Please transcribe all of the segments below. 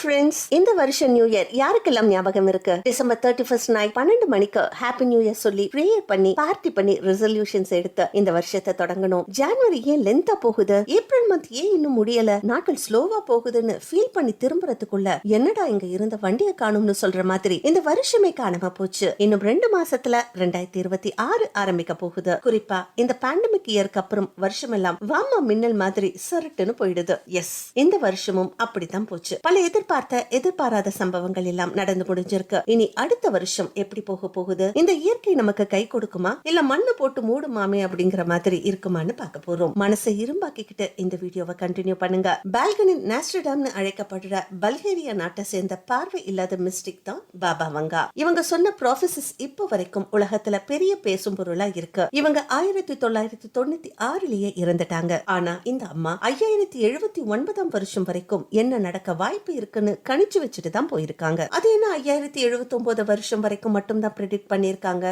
Friends இந்த வருஷம் new year யாருக்கெல்லாம் ஞாபகம் இருக்கு? டிசம்பர் தேர்ட்டி ஃபர்ஸ்ட் நைட் பன்னெண்டு மணிக்கு ஹாப்பி நியூ இயர் சொல்லி ப்ரேயர் பண்ணி பார்ட்டி பண்ணி ரெசல்யூஷன்ஸ் எடுத்து இந்த வருஷத்தை தொடங்கணும். ஜனவரி ஏன் லென்த்தா போகுது? ஏப்ரல் மந்த் ஏன் இன்னும் முடியல? நாட்கள் ஸ்லோவா போகுதுன்னு ஃபீல் பண்ணி திரும்புறதுக்குள்ள என்னடா இங்க இருந்த வண்டியை காணும்னு சொல்ற மாதிரி இந்த வருஷமே காணாம போச்சு. இன்னும் ரெண்டு மாசத்துல ரெண்டாயிரத்தி இருபத்தி ஆறு ஆரம்பிக்க போகுது. குறிப்பா இந்த பேண்டமிக் இயருக்கு அப்புறம் வருஷமெல்லாம் வாமா மின்னல் மாதிரி சரட்டுன்னு போயிடுது. எஸ் இந்த வருஷமும் அப்படித்தான் போச்சு. பல எதிர்பார்த்த எதிர்பாராத சம்பவங்கள் எல்லாம் நடந்து முடிஞ்சிருக்கு. இனி அடுத்த வருஷம் எப்படி போக போகுது? இந்த இயற்கை நமக்கு கை கொடுக்குமா? இல்ல மண்ணு போட்டு மூடுமாமே அப்படிங்கிற மாதிரி இருக்குமான்னு பார்க்க போறோம். மனசை இரும்பாக்கிக்கிட்டு இந்த வீடியோவை கண்டினியூ பண்ணுங்க. பால்கனின் நாஸ்ட்ரடாம்னு அழைக்கப்படுற பல்கேரியா நாட்டை சேர்ந்த பார்வை இல்லாத மிஸ்டிக் தான் பாபா வங்கா. இவங்க சொன்ன ப்ராஃபசஸ் இப்போ வரைக்கும் உலகத்துல பெரிய பேசும் பொருளா இருக்கு. இவங்க ஆயிரத்தி தொள்ளாயிரத்தி தொண்ணூத்தி ஆறுலயே இறந்துட்டாங்க. ஆனா இந்த அம்மா ஐயாயிரத்தி எழுபத்தி ஒன்பதாம் வருஷம் வரைக்கும் என்ன நடக்க வாய்ப்பு இருக்கு இருக்குன்னு கணிச்சு வச்சுட்டு தான் போயிருக்காங்க. அது என்ன ஐயாயிரத்தி எழுபத்தி ஒன்பது வருஷம் வரைக்கும் மட்டும் தான் ப்ரெடிக்ட் பண்ணிருக்காங்க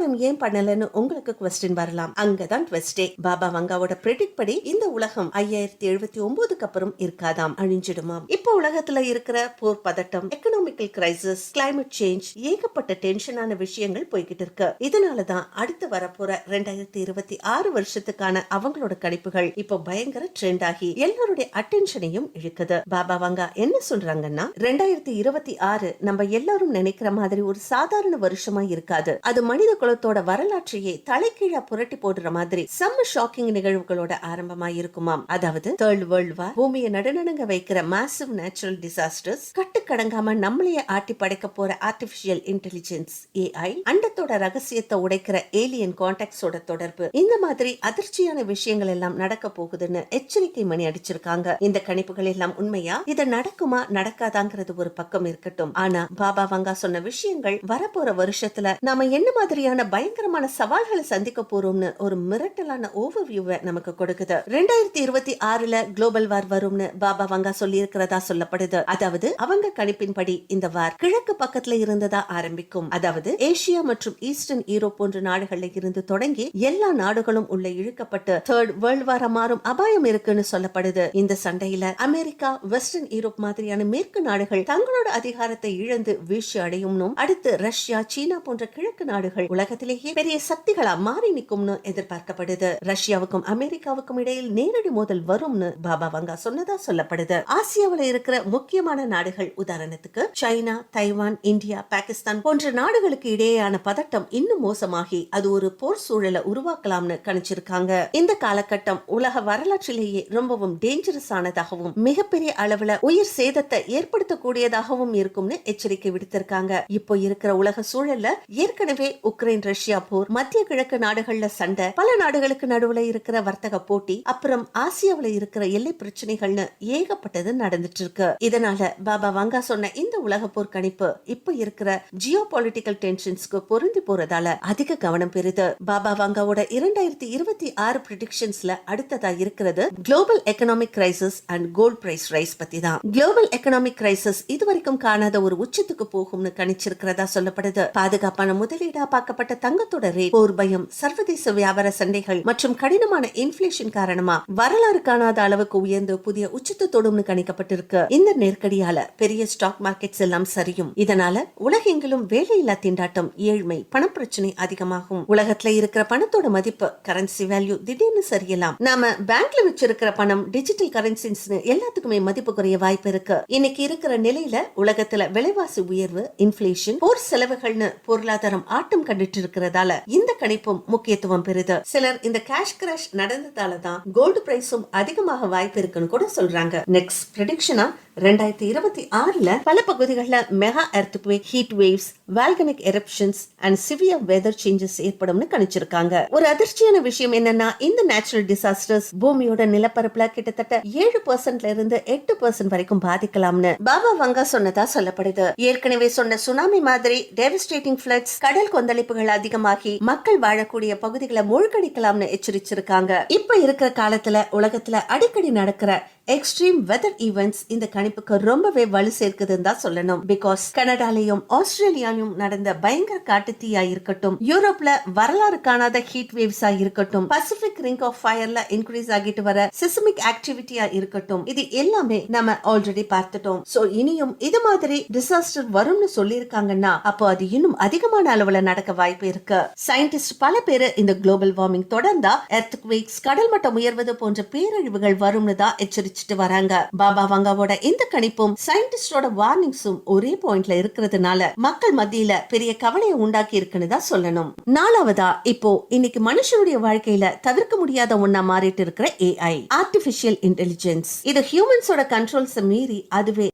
அதுக்கப்புறம் ஏன் பண்ணலன்னு உங்களுக்கு கொஸ்டின் வரலாம். அங்கதான் ட்வெஸ்டே பாபா வங்காவோட ப்ரெடிக்ட் படி இந்த உலகம் ஐயாயிரத்தி எழுபத்தி ஒன்பதுக்கு அப்புறம் இருக்காதாம். அழிஞ்சிடுமாம் இப்போ உலகத்துல இருக்கிற போர் பதட்டம் எக்கனாமிக்கல் கிரைசிஸ் கிளைமேட் சேஞ்ச் ஏகப்பட்ட டென்ஷனான விஷயங்கள் போய்கிட்டு இருக்கு. இதனாலதான் அடுத்து வரப்போற ரெண்டாயிரத்தி இருபத்தி ஆறு வருஷத்துக்கான அவங்களோட கணிப்புகள் இப்போ பயங்கர ட்ரெண்ட் ஆகி எல்லாருடைய அட்டென்ஷனையும் இழுக்குது. பாபா வங்கா என்ன சொல்றாங்கன்னா ரெண்டாயிரத்தி இருபத்தி ஆறு நம்ம எல்லாரும் நினைக்கிற மாதிரி ஒரு சாதாரண வருஷமா இருக்காது. அது மனித குலத்தோட வரலாற்றையே தலைக்கீழா புரட்டி போடுற மாதிரி செம்ம ஷாக்கிங் நிகழ்வுகளோட ஆரம்பமா இருக்குமாம். அதாவது தேர்ட் வேர்ல்ட் வார் பூமியை நடுநடுங்க வைக்கிற மாசிவ் நேச்சுரல் டிசாஸ்டர்ஸ் கட்டுக்கடங்காம நம்மளையே ஆட்டி படைக்க போற ஆர்டிபிஷியல் இன்டெலிஜென்ஸ் ஏஐ அண்டத்தோட ரகசியத்தை உடைக்கிற ஏலியன் கான்டாக்ட்ஸோட தொடர்பு. இந்த மாதிரி அதிர்ச்சியான விஷயங்கள் எல்லாம் நடக்க போகுதுன்னு எச்சரிக்கை மணி அடிச்சிருக்காங்க. இந்த கணிப்புகள் எல்லாம் உண்மையா? இது நடக்குமா நடக்காதாங்கிறது ஒரு பக்கம் இருக்கட்டும். ஆனா பாபா வங்கா சொன்ன விஷயங்கள் வரப்போற வருஷத்துல நாம என்ன மாதிரியான பயங்கரமான சவால்களை சந்திக்க போறோம்னு ஒரு மிரட்டலான ஓவர் வியூவை நமக்கு கொடுக்குது. ரெண்டாயிரத்தி இருபத்தி ஆறுல குளோபல் வார் வரும்னு பாபா வங்கா சொல்லி இருக்கிறதா சொல்லப்படுது. அதாவது அவங்க கணிப்பின்படி இந்த வார் கிழக்கு பக்கத்துல இருந்ததா ஆரம்பிக்கும். அதாவது ஏசியா மற்றும் ஈஸ்டர்ன் யூரோப் போன்ற நாடுகள்ல இருந்து தொடங்கி எல்லா நாடுகளும் உள்ள இழுக்கப்பட்டு தேர்ட் வேர்ல்ட் வார மாறும் அபாயம் இருக்குன்னு சொல்லப்படுது. இந்த சண்டையில அமெரிக்கா வெஸ்டர்ன் யூரோப் மாதிரியான மேற்கு நாடுகள் தங்களோட அதிகாரத்தை இழந்து வீழ்ச்சி அடையும்னும் அடுத்து ரஷ்யா சீனா போன்ற கிழக்கு நாடுகள் உலகத்திலேயே பெரிய சக்திகளா மாறி நிற்கும்னு எதிர்பார்க்கப்படுது. ரஷ்யாவுக்கும் அமெரிக்காவுக்கும் இடையில் நேரடி மோதல் வரும்னு பாபா வங்கா சொன்னதா சொல்லப்படுது. ஆசியாவில் இருக்கிற முக்கியமான நாடுகள் உதாரணத்துக்கு சைனா தைவான் இந்தியா பாகிஸ்தான் போன்ற நாடுகளுக்கு இடையேயான பதட்டம் இன்னும் மோசமாகி அது ஒரு போர் சூழலை உருவாக்கலாம்னு கணிச்சிருக்காங்க. இந்த காலகட்டம் உலக வரலாற்றிலேயே ரொம்பவும் டேஞ்சரஸ் ஆனதாகவும் மிகப்பெரிய அளவுல உயிர் சேதத்தை ஏற்படுத்தக்கூடியதாகவும் இருக்கும்னு எச்சரிக்கை விடுத்திருக்காங்க. இப்போ இருக்கிற உலக சூழல்ல ஏற்கனவே உக்ரைன் ரஷ்யா போர் மத்திய கிழக்கு நாடுகள்ல சண்டை பல நாடுகளுக்கு நடுவுல இருக்கிற வர்த்தக போட்டி அப்புறம் ஆசியாவில இருக்கிற எல்லை பிரச்சனைகள்னு ஏகப்பட்டது நடந்துட்டு இருக்கு இதனால பாபா வங்கா சொன்ன இந்த உலக போர் கணிப்பு இப்ப இருக்கிற ஜியோ பொலிட்டிக்கல் டென்ஷன்ஸ்க்கு பொருந்தி போறதால அதிக கவனம் பெறுது. பாபா வங்காவோட இரண்டாயிரத்தி இருபத்தி ஆறு ப்ரிடிக்ஷன்ஸ்ல அடுத்ததா இருக்கிறது global economic crisis and gold price rise பத்தி தான் குளோபல் எக்கனாமிக் கிரைசிஸ் இதுவரைக்கும் காணாத ஒரு உச்சத்துக்கு போகும்னு கணிச்சிருக்கிறதா சொல்லப்படுது. பாதுகாப்பான முதலீடா பார்க்கப்பட்ட தங்கத்தோட ரேட் போர் பயம் சர்வதேச வியாபார சண்டைகள் மற்றும் கடினமான இன்ஃபிளேஷன் காரணமா வரலாறு காணாத அளவுக்கு உயர்ந்து புதிய உச்சத்தை தொடும்னு கணிக்கப்பட்டிருக்கு. இந்த நெருக்கடியால பெரிய ஸ்டாக் மார்க்கெட்ஸ் எல்லாம் சரியும். இதனால உலகெங்கிலும் வேலையில்லா திண்டாட்டம் ஏழ்மை பணப்பிரச்சனை அதிகமாகும். உலகத்துல இருக்கிற பணத்தோட மதிப்பு கரன்சி வேல்யூ திடீர்னு சரியலாம். நாம பேங்க்ல வச்சிருக்கிற பணம் டிஜிட்டல் கரன்சிஸ் எல்லாத்துக்குமே மதிப்பு குறைய வாய்ப்பு இருக்கு. இன்னைக்கு இருக்கிற நிலையில உலகத்துல விலைவாசி உயர்வு இன்ஃபிளேஷன் போர் செலவுகள்னு பொருளாதாரம் ஆட்டம் கண்டுட்டு இருக்கிறதால இந்த கணிப்பும் முக்கியத்துவம் பெறுது. சிலர் இந்த கேஷ் கிராஷ் நடந்ததால தான் கோல்டு பிரைஸும் அதிகமாக வாய்ப்பு இருக்குன்னு கூட சொல்றாங்க. நெக்ஸ்ட் ப்ரெடிக்ஷனா ரெண்டாயிரத்தி இருபத்தி ஆறுல பல பகுதிகளில் mega earthquake heat waves volcanic eruptions and severe weather changes ஏற்படும்னு கணிச்சிருக்காங்க. ஒரு அதிர்ச்சியான விஷயம் என்னன்னா இந்த நேச்சுரல் டிசாஸ்டர்ஸ் பூமியோட நிலப்பரப்புல கிட்டத்தட்ட ஏழு பர்சன்ட்ல இருந்து எட்டு பர்சன்ட் வரைக்கும் பாதிக்கலாம்னு பாபா வங்கா சொன்னதா சொல்லப்படுது. ஏற்கனவே சொன்ன சுனாமி மாதிரி டெவஸ்டேட்டிங் பிளட்ஸ் கடல் கொந்தளிப்புகள் அதிகமாகி மக்கள் வாழக்கூடிய பகுதிகளை மூழ்கடிக்கலாம்னு எச்சரிச்சிருக்காங்க. இப்ப இருக்கிற காலத்துல உலகத்துல அடிக்கடி நடக்கிற எக்ஸ்ட்ரீம் வெதர் ஈவெண்ட்ஸ் இந்த கணிப்புக்கு ரொம்பவே வலு சேர்க்குதுன்னு தான் சொல்லணும். பிகாஸ் கனடாலையும் ஆஸ்திரேலியாலையும் நடந்த பயங்கர காட்டுத்தீயா இருக்கட்டும் யூரோப்ல வரலாறு காணாத ஹீட் வேவ்ஸா இருக்கட்டும் பசிபிக் ரிங் ஆஃப் ஃபயர்ல இன்க்ரீஸ் ஆகிட்டு வர சிஸ்மிக் ஆக்டிவிட்டியா இருக்கட்டும் இது எல்லாமே நம்ம ஆல்ரெடி பார்த்துட்டோம். சோ இனியும் இது மாதிரி டிசாஸ்டர் வரும்னு சொல்லியிருக்காங்கன்னா அப்போ அது இன்னும் அதிகமான அளவுல நடக்க வாய்ப்பு இருக்கு. சயின்டிஸ்ட் பல பேரு இந்த குளோபல் வார்மிங் தொடர்ந்தா எர்த் குவேக்ஸ் கடல் மட்டம் உயர்வது போன்ற பேரழிவுகள் வரும்னு தான் எச்சரிச்சுட்டு வராங்க. பாபா வங்காவோட இந்த கணிப்பும் சயின்டிஸ்டோட வார்னிங்ஸும் ஒரே பாயிண்ட்ல இருக்கிறதுனால மக்கள் மத்தியில பெரிய கவலையை உண்டாக்கி இருக்குன்னு தான் சொல்லணும். நாலாவதா இப்போ இன்னைக்கு மனுஷனுடைய வாழ்க்கையில தவிர்க்க முடியாத ஒண்ணா மாறிட்டு இருக்கிற ஏஐ ஆர்டிபிஷியல் இன்டெலிஜென்ஸ் இது ஹியூமன்ஸோட கண்ட்ரோல்ஸ் மீறி அதுவே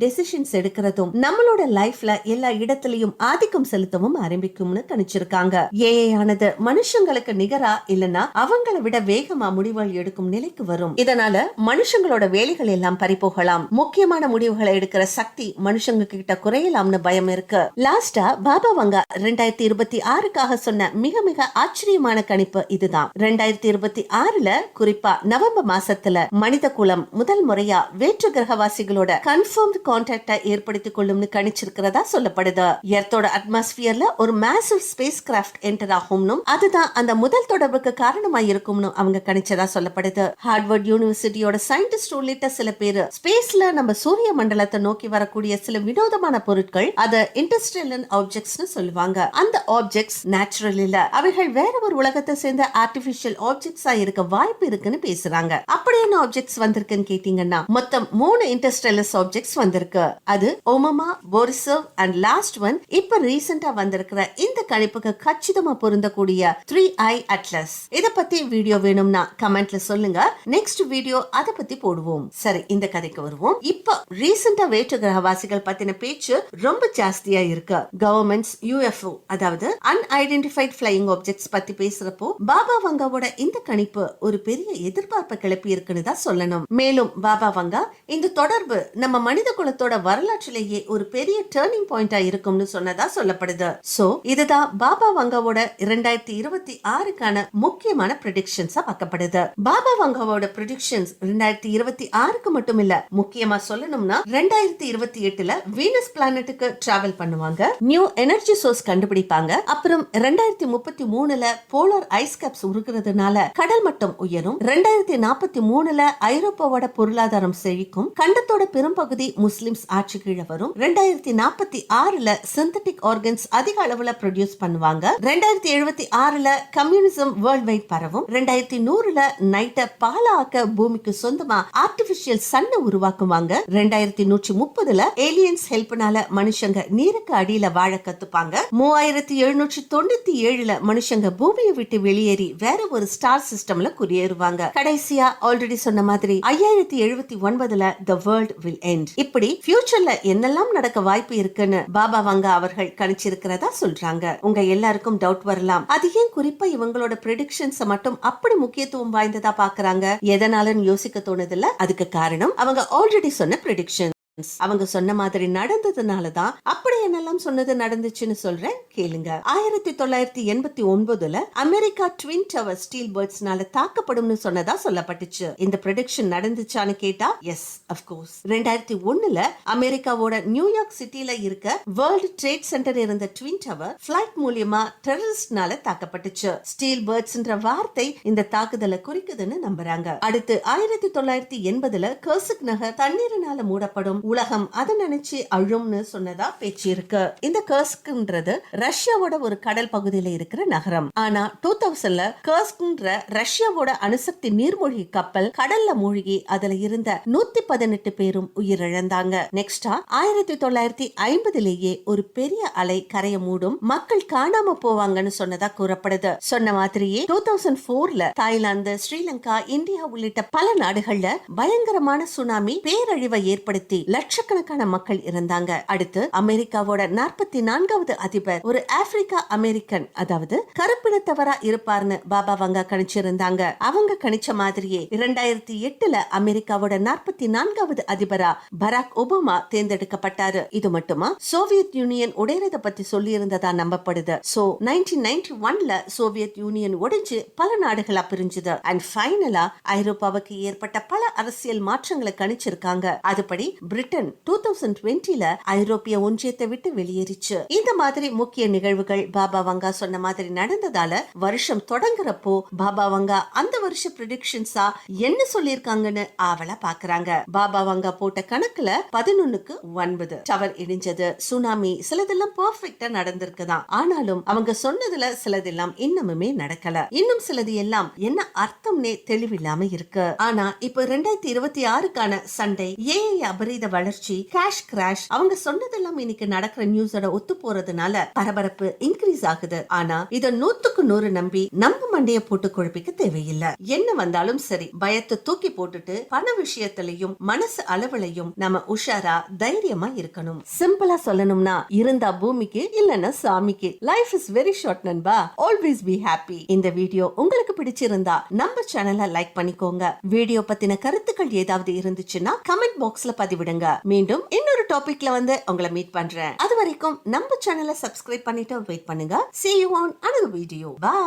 டெசிஷன்ஸ் எடுக்கிறதும் நம்மளோட லைஃப்ல எல்லா இடத்துலயும் ஆதிக்கம் செலுத்தவும் ஆரம்பிக்கும்னு கணிச்சிருக்காங்க ஏஐ ஆனது மனுஷங்களுக்கு நிகரா இல்லனா அவங்கள விட வேகமா முடிவுகள் எடுக்கும் நிலைக்கு வரும். இதனால மனுஷங்களோட வேலைகள் எல்லாம் பறிபோகலாம். முக்கியமான முடிவுகளை எடுக்கிற சக்தி மனுஷங்க கிட்ட குறையலாம்னு பயம் இருக்கு. லாஸ்டா பாபா வங்கா ரெண்டாயிரத்தி இருபத்தி ஆறுக்காக சொன்ன மிக மிக ஆச்சரியமான கணிப்பு இதுதான். ரெண்டாயிரத்தி இருபத்தி ஆறுல குறிப்பா நவம்பர் மாசத்துல மனித குலம் முதல் முறையா வேற்று கிரகவாசிகளோட கன்ஃபர்ம் கான்டாக்டை ஏற்படுத்திக் கொள்ளும்னு கணிச்சிருக்கிறதா சொல்லப்படுது. எர்த்தோட அட்மாஸ்பியர்ல ஒரு மேசிவ் ஸ்பேஸ் கிராஃப்ட் என்டர் ஆகும்னும் அதுதான் அந்த முதல் தொடர்புக்கு காரணமா இருக்கும்னு அவங்க கணிச்சதா சொல்லப்படுது. ஹார்வர்ட் யூனிவர்சிட்டியோட சயின்டிஸ்ட் உள்ளிட்ட சில பேர் ஸ்பேஸ்ல நம்ம சூரிய மண்டலத்தை நோக்கி வரக்கூடிய சில வினோதமான பொருட்கள் அத இன்டர்ஸ்டெல்லன் ஆப்ஜெக்ட்ஸ்னு சொல்லுவாங்க. அந்த ஆப்ஜெக்ட்ஸ் நேச்சுரல் இல்ல. அவைகள் வேற ஒரு உலகத்தை சேர்ந்த ஆர்டிபிஷியல் ஆப்ஜெக்ட்ஸா இருக்க வாய்ப்பு இருக்குன்னு பேசுறாங்க. அப்படி என்ன ஆப்ஜெக்ட்ஸ் வந்திருக்குன்னு கேட்டீங்கன்னா மொத்தம் மூணு இன்டர்ஸ்டெல்லஸ் ஆப்ஜெக்ட்ஸ் வந்து வந்திருக்கு. அது Oumuamua Borisov and last one இப்ப ரீசெண்டா வந்திருக்கிற இந்த கணிப்புக்கு கச்சிதமா பொருந்தக்கூடிய த்ரீ ஐ அட்லஸ் இத பத்தி வீடியோ வேணும்னா கமெண்ட்ல சொல்லுங்க. நெக்ஸ்ட் வீடியோ அத பத்தி போடுவோம். சரி இந்த கதைக்கு வருவோம். இப்ப ரீசெண்டா வேற்று கிரகவாசிகள் பத்தின பேச்சு ரொம்ப ஜாஸ்தியா இருக்கு. கவர்மெண்ட்ஸ் யூஎஃப்ஓ அதாவது அன்ஐடென்டிஃபைட் ஃபிளையிங் ஆப்ஜெக்ட்ஸ் பத்தி பேசுறப்போ பாபா வங்காவோட இந்த கணிப்பு ஒரு பெரிய எதிர்பார்ப்பை கிளப்பி இருக்குன்னு தான் சொல்லணும். மேலும் பாபா வங்கா இந்த தொடர்பு நம்ம மனித குலத்தோட வரலாற்றிலேயே ஒரு பெரிய டேர்னிங் பாயிண்டா இருக்கும்னு சொன்னதா சொல்லப்படுது. சோ இதுதான் பாபா வங்காவோட இரண்டாயிரத்தி இருபத்தி ஆறுக்கான முக்கியமான ப்ரிடிக்ஷன்ஸா பார்க்கப்படுது. பாபா வங்காவோட ப்ரிடிக்ஷன்ஸ் ரெண்டாயிரத்தி இருபத்தி ஆறுக்கு மட்டும் இல்ல முக்கியமா சொல்லணும்னா ரெண்டாயிரத்தி இருபத்தி எட்டுல வீனஸ் பிளானட்டுக்கு டிராவல் பண்ணுவாங்க. நியூ எனர்ஜி சோர்ஸ் கண்டுபிடிப்பாங்க. அப்புறம் ரெண்டாயிரத்தி முப்பத்தி மூணுல போலார் ஐஸ் கேப்ஸ் உருகுறதுனால கடல் மட்டம் உயரும். ரெண்டாயிரத்தி நாற்பத்தி மூணுல ஐரோப்பாவோட பொருளாதாரம் செழிக்கும். கண்டத்தோட பெரும்பகுதி முஸ்லிம்ஸ் ஆட்சி கீழே வரும். ரெண்டாயிரத்தி நாற்பத்தி ஆறுல சிந்தட்டிக் ஆர்கன்ஸ் அதிக அளவுல ப்ரொடியூஸ் பண்ணுவாங்க. ரெண்டாயிரத்தி எழுபத்தி ஆறுல கம்யூனிசம் வேர்ல்ட் வைட் பரவும். ரெண்டாயிரத்தி நூறுல நைட்ட பாலாக்க பூமிக்கு சொந்தமா ஆர்டிபிஷியல் சன்னை உருவாக்குவாங்க. ரெண்டாயிரத்தி நூற்றி முப்பதுல ஏலியன்ஸ் ஹெல்ப்னால மனுஷங்க நீருக்கு அடியில வாழ கத்துப்பாங்க. மூவாயிரத்தி எழுநூற்றி தொண்ணூத்தி ஏழுல மனுஷங்க பூமியை விட்டு வெளியேறி வேற ஒரு ஸ்டார் சிஸ்டம்ல குடியேறுவாங்க. கடைசியா ஆல்ரெடி சொன்ன மாதிரி ஐயாயிரத்தி எழுபத்தி ஒன்பதுல த வேர்ல்ட் வில் எண்ட் இப்படி ஃபியூச்சர்ல என்னெல்லாம் நடக்க வாய்ப்பு இருக்குன்னு பாபா வங்கா அவர்கள் கணிச்சிருக்கிறதா சொல்றாங்க. உங்க எல்லாருக்கும் டவுட் வரலாம். அது ஏன் குறிப்பா இவங்களோட ப்ரிடிக்ஷன்ஸ் மட்டும் அப்படி முக்கியத்துவம் வாய்ந்ததா பாக்குறாங்க? எதனாலன்னு யோசிக்க தோணுதில்ல. அதுக்கு காரணம் அவங்க ஆல்ரெடி சொன்ன ப்ரிடிக்ஷன் அவங்க சொன்ன மாதிரி நடந்ததுனால தான் அப்படி என்னெல்லாம் சொன்னது நடந்துச்சுன்னு சொல்றேன் கேளுங்க. ஆயிரத்தி தொள்ளாயிரத்தி எண்பத்தி ஒன்பதுல அமெரிக்கா ட்வின் டவர் ஸ்டீல் பேர்ட்ஸ்னால தாக்கப்படும்னு சொன்னதா சொல்லப்பட்டுச்சு. இந்த ப்ரொடக்ஷன் நடந்துச்சான்னு கேட்டா எஸ் அப்கோர்ஸ் ரெண்டாயிரத்தி ஒண்ணுல அமெரிக்காவோட நியூயார்க் சிட்டில இருக்க வேர்ல்டு ட்ரேட் சென்டர் இருந்த ட்வின் டவர் பிளைட் மூலியமா டெரரிஸ்ட்னால தாக்கப்பட்டுச்சு. ஸ்டீல் பேர்ட்ஸ்ன்ற வார்த்தை இந்த தாக்குதலை குறிக்குதுன்னு நம்புறாங்க. அடுத்து ஆயிரத்தி தொள்ளாயிரத்தி எண்பதுல கர்சிக் நகர் தண்ணீரினால மூடப்படும். உலகம். அதை நினைச்சு அழும்னு சொன்னதா பேச்சு இருக்கு. இந்த கர்ஸ்க்ன்றது ரஷ்யாவோட ஒரு கடல் பகுதியில இருக்கிற நகரம். ஆனா டூ தௌசண்ட்ல கர்ஸ்க்ன்ற ரஷ்யாவோட அணுசக்தி நீர்மூழ்கி கப்பல் கடல்ல மூழ்கி அதுல இருந்த நூத்தி பதினெட்டு பேரும் உயிரிழந்தாங்க. நெக்ஸ்டா ஆயிரத்தி தொள்ளாயிரத்தி ஐம்பதுலேயே ஒரு பெரிய அலை கரைய மூடும் மக்கள் காணாம போவாங்கன்னு சொன்னதா கூறப்படுது. சொன்ன மாதிரியே டூ தௌசண்ட் போர்ல தாய்லாந்து ஸ்ரீலங்கா இந்தியா உள்ளிட்ட பல நாடுகள்ல பயங்கரமான சுனாமி பேரழிவை ஏற்படுத்தி லட்சக்கணக்கான மக்கள் இருந்தாங்க அடுத்து அமெரிக்காவோட நாற்பத்தி நான்காவது அதிபர் ஒரு ஆப்பிரிக்கா அமெரிக்கன் அதாவது கருப்பினத்தவரா இருப்பார்னு பாபா வங்கா கணிச்சிருந்தாங்க. அவங்க கணிச்ச மாதிரியே இரண்டாயிரத்தி எட்டுல அமெரிக்காவோட நாற்பத்தி நான்காவது அதிபரா பராக் ஒபாமா தேர்ந்தெடுக்கப்பட்டாரு. இது மட்டுமா? சோவியத் யூனியன் உடையறத பத்தி சொல்லி இருந்ததா நம்பப்படுது. சோ நைன்டீன் நைன்டி ஒன்ல சோவியத் யூனியன் உடைஞ்சு பல நாடுகளா பிரிஞ்சுது. அண்ட் ஃபைனலா ஐரோப்பாவுக்கு ஏற்பட்ட பல அரசியல் மாற்றங்களை கணிச்சிருக்காங்க. அதுபடி பிரிட்டன் டூ தௌசண்ட் டுவெண்ட்டில ஐரோப்பிய ஒன்றியத்தை விட்டு வெளியேறிச்சு. இந்த மாதிரி முக்கிய நிகழ்வுகள் பாபா வங்கா சொன்ன மாதிரி நடந்ததால வருஷம் தொடங்குறப்போ பாபா வங்கா அந்த வருஷ ப்ரிடிக்ஷன்ஸா என்ன சொல்லிருக்காங்கன்னு ஆவலா பாக்குறாங்க. பாபா வங்கா போட்ட கணக்குல பதினொன்னுக்கு ஒன்பது. டவர் இடிஞ்சது. சுனாமி சிலதெல்லாம் பெர்ஃபெக்ட்டா நடந்திருக்குதான். ஆனாலும் அவங்க சொன்னதுல சிலதெல்லாம் இன்னமுமே நடக்கல. இன்னும் சிலது எல்லாம் என்ன அர்த்தம்னே தெளிவில்லாம இருக்கு. ஆனா இப்ப ரெண்டாயிரத்தி இருபத்தி ஆறுக்கான சண்டை ஏஐ அபரீத வளர்ச்சி கேஷ் கிராஷ் அவங்க சொன்னதெல்லாம் இன்னைக்கு நடக்கிற நியூஸோட ஒத்து போறதுனால பரபரப்பு இன்க்ரீஸ் ஆகுது. ஆனா இத நூத்துக்கு நூறு நம்பி நம்ம மண்டைய போட்டு குழப்பிக்க தேவையில்லை. என்ன வந்தாலும் சரி பயத்தை தூக்கி போட்டுட்டு பண விஷயத்திலையும் மனசு அளவுலையும் நம்ம உஷாரா தைரியமா இருக்கணும். சிம்பிளா சொல்லணும்னா இருந்தா பூமிக்கு இல்லன்னா சாமிக்கு. லைஃப் இஸ் வெரி ஷார்ட் நண்பா. ஆல்வேஸ் பி ஹாப்பி இந்த வீடியோ உங்களுக்கு பிடிச்சிருந்தா நம்ம சேனலை லைக் பண்ணிக்கோங்க. வீடியோ பத்தின கருத்துக்கள் ஏதாவது இருந்துச்சுன்னா கமெண்ட் பாக்ஸ்ல பதிவிடுங்க. மீண்டும் இன்னொரு டாபிக்ல வந்து உங்களை மீட் பண்றேன். அது வரைக்கும் நம்ம சேனலை சப்ஸ்கிரைப் பண்ணிட்டு வெயிட் பண்ணுங்க. See you on another video bye